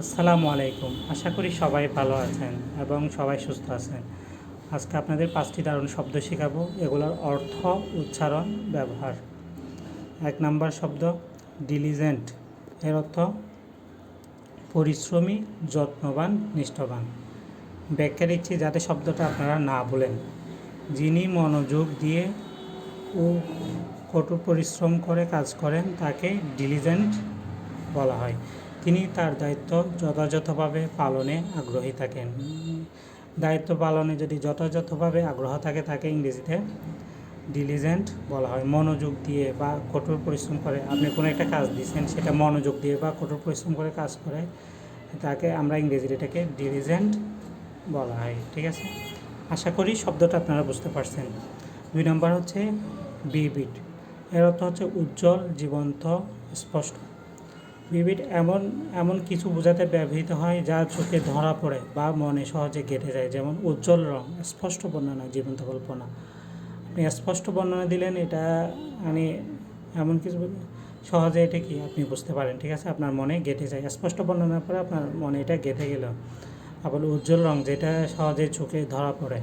আসসালামু আলাইকুম। আশা করি সবাই ভালো আছেন এবং সবাই সুস্থ আছেন। আজকে আপনাদের পাঁচটি দারুণ শব্দ শেখাবো, এগুলোর অর্থ উচ্চারণ, ব্যবহার। এক নাম্বার শব্দ ডিলিজেন্ট এর অর্থ, পরিশ্রমী, যত্নবান, নিষ্ঠবান। ব্যাখ্যা দিচ্ছি যাতে শব্দটা আপনারা না বলেন যিনি মনোযোগ দিয়ে ও কঠোর পরিশ্রম করে কাজ করেন, তাকে ডিলিজেন্ট বলা হয়। তিনি তার দায়িত্ব যথাযথভাবে পালনে আগ্রহী থাকেন। দায়িত্ব পালনে যদি যথাযথভাবে আগ্রহ থাকে, তাকে ইংরেজিতে ডিলিজেন্ট বলা হয়। মনোযোগ দিয়ে বা কঠোর পরিশ্রম করে। আপনি কোনো একটা কাজ দিচ্ছেন সেটা মনোযোগ দিয়ে বা কঠোর পরিশ্রম করে কাজ করে, তাকে আমরা ইংরেজিতে এটাকে ডিলিজেন্ট বলা হয়। ঠিক আছে? আশা করি শব্দটা আপনারা বুঝতে পারছেন। দুই নম্বর হচ্ছে বিবিট এর অর্থ হচ্ছে উজ্জ্বল, জীবন্ত, স্পষ্ট। বিবিট এমন এমন কিছু বোঝাতে ব্যবহৃত হয় যা চোখে ধরা পড়ে বা মনে সহজে গেঁথে যায়, যেমন উজ্জ্বল রং, স্পষ্ট বর্ণনা, জীবন্ত কল্পনা। আপনি স্পষ্ট বর্ণনা দিলেন, এটা মানে এমন কিছু সহজে এটা কি আপনি বুঝতে পারেন, ঠিক আছে? আপনার মনে গেঁথে যায়। স্পষ্ট বর্ণনার পরে আপনার মনে এটা গেঁথে গেল। আবার উজ্জ্বল রং, যেটা সহজে চোখে ধরা পড়ে,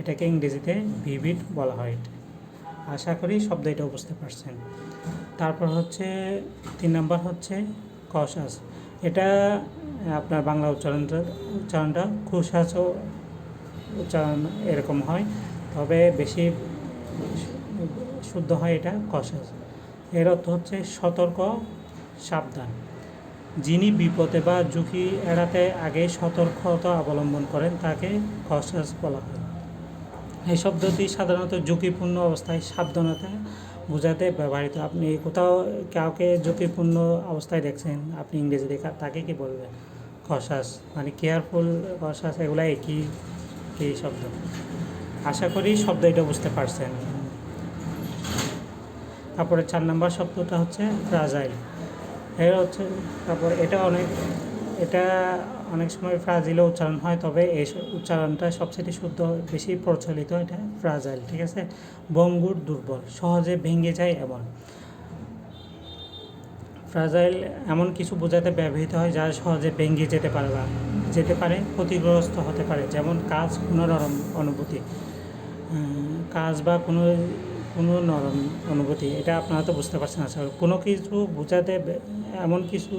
এটাকে ইংরেজিতে ভিভিড বলা হয়। আশা করি শব্দ এটাও বুঝতে পারছেন। তারপর হচ্ছে, তিন নম্বর হচ্ছে কসাস। এটা আপনার বাংলা উচ্চারণটা উচ্চারণটা খুশাস উচ্চারণ এরকম হয়, তবে বেশি শুদ্ধ হয় এটা কসাস। এর অর্থ হচ্ছে সতর্ক, সাবধান। যিনি বিপদে বা ঝুঁকি এড়াতে আগে সতর্কতা অবলম্বন করেন, তাকে কসাস বলা হয়। এই শব্দটি সাধারণত ঝুঁকিপূর্ণ অবস্থায় সাবধানতা বোঝাতে ব্যবহৃত আপনি কোথাও কাউকে ঝুঁকিপূর্ণ অবস্থায় দেখছেন, আপনি ইংরেজি কা- তাকে কি বলবেন? কসাস মানে কেয়ারফুল কসাস এগুলো একই একই শব্দ? আশা করি শব্দ এটা বুঝতে পারছেন। তারপরে চার নম্বর শব্দটা হচ্ছে ফ্রাজাইল এর হচ্ছে, তারপর এটা অনেক, এটা অনেক সময় ফ্রাজিলও উচ্চারণ হয়, তবে এই উচ্চারণটা সবচেয়ে শুদ্ধ, বেশি প্রচলিত এটা ফ্রাজাইল, ঠিক আছে? বঙ্গুর দুর্বল, সহজে ভেঙে যায় এমন। ফ্রাজাইল এমন কিছু বোঝাতে ব্যবহৃত হয় যা সহজে ভেঙে যেতে পারে বা যেতে পারে, ক্ষতিগ্রস্ত হতে পারে, যেমন কাজ কোনো নরম অনুভূতি কাজ বা কোনো কোনো নরম অনুভূতি, এটা আপনারা তো বুঝতে পারছেন আসলে কোনো কিছু বোঝাতে এমন কিছু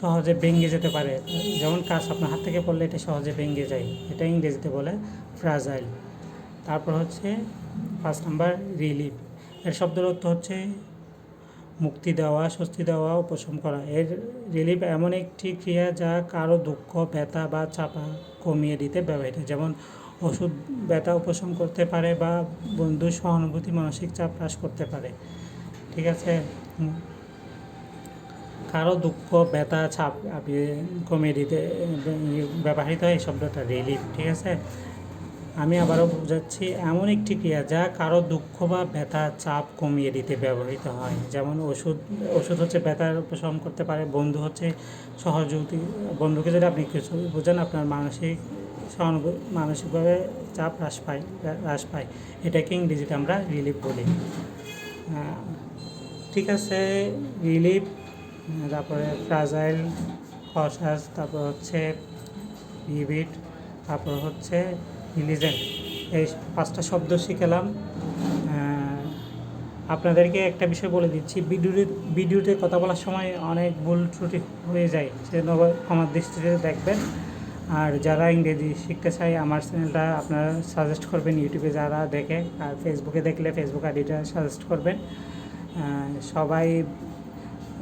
সহজে ভেঙে যেতে পারে। যেমন কাজ আপনার হাত থেকে পড়লে এটা সহজে ভেঙে যায়। এটা ইংরেজিতে বলে ফ্রাজাইল তারপর হচ্ছে পাঁচ নাম্বার রিলিফ এর শব্দের অর্থ হচ্ছে মুক্তি দেওয়া, স্বস্তি দেওয়া, উপশম করা। এর রিলিফ এমন একটি ক্রিয়া যা কারও দুঃখ, ব্যথা বা চাপা কমিয়ে দিতে ব্যবহৃত। যেমন ওষুধ ব্যথা উপশম করতে পারে বা বন্ধু সহানুভূতি, মানসিক চাপ হ্রাস করতে পারে। ঠিক আছে। কারও দুঃখ, ব্যথা কমিয়ে দিতে, ব্যবহৃত হয় এই শব্দটা রিলিফ ঠিক আছে? আমি আবারও বোঝাচ্ছি, এমন একটি ক্রিয়া যা কারও দুঃখ বা ব্যথা চাপ কমিয়ে দিতে ব্যবহৃত হয়। যেমন ওষুধ ওষুধ হচ্ছে ব্যথার উপশম করতে পারে, বন্ধু হচ্ছে সহযোগী বন্ধুকে যদি আপনি কিছু বোঝেন, আপনার মানসিক মানসিকভাবে চাপ হ্রাস পায় হ্রাস পায়। এটাকে ইংরেজিতে আমরা রিলিফ বলি। ঠিক আছে রিলিফ তারপরে ফ্রাজাইল ফসাস তারপর হচ্ছে ভিভিড তারপর হচ্ছে রিলিজেন্ট এই পাঁচটা শব্দ শিখেলাম। আপনাদেরকে একটা বিষয় বলে দিচ্ছি। ভিডিওতে ভিডিওতে কথা বলার সময় অনেক ভুল ত্রুটি হয়ে যায়, সেজন্য আমার দৃষ্টিতে দেখবেন। আর যারা ইংরেজি শিখতে চায়, আমার চ্যানেলটা আপনারা সাজেস্ট করবেন ইউটিউবে যারা দেখে, আর ফেসবুকে দেখলে ফেসবুক আইডিটা সাজেস্ট করবেন। সবাই